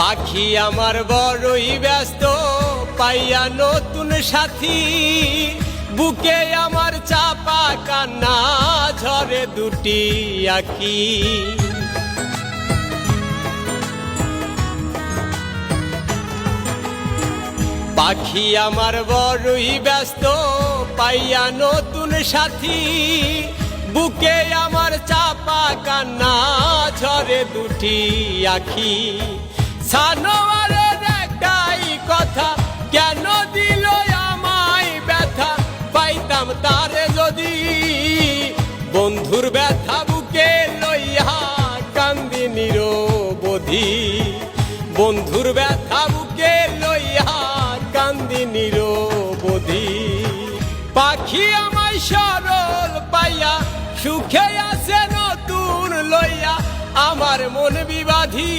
পাখি আমার বড়ই ব্যস্ত, পাইয়া নতুন সাথী। বুকে আমার চাপা কান্না, ঝরে দুটি আখি। পাখি আমার বড়ই ব্যস্ত, পাইয়া নতুন সাথী। বুকে আমার চাপা কান্না, ঝরে দুটি আখি। সানোয়ারের একটাই কথা, কেন দিল আমায় ব্যথা? পাইতাম তারে যদি বন্ধুর ব্যথা বুকে লইয়া কান্দি নিরবধি। বন্ধুর ব্যথা বুকে লইয়া কান্দি নিরবধি। পাখি আমায় সরল পাইয়া, সুখে আছে নতুন লইয়া, আমার মন বিবাধি।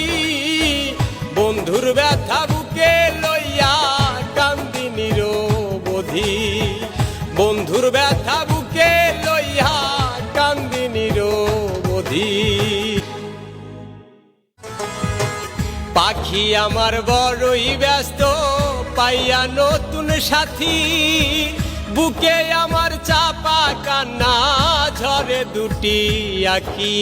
বন্ধুর ব্যথা বুকে লইয়া কান্দি নিরবধি। বন্ধুর ব্যথা বুকে লইয়া কান্দি নিরবধি। পাখি আমার বড়ই ব্যস্ত, পাইয়া নতুন সাথী। বুকে আমার চাপা কান্না, ঝরে দুটি আখি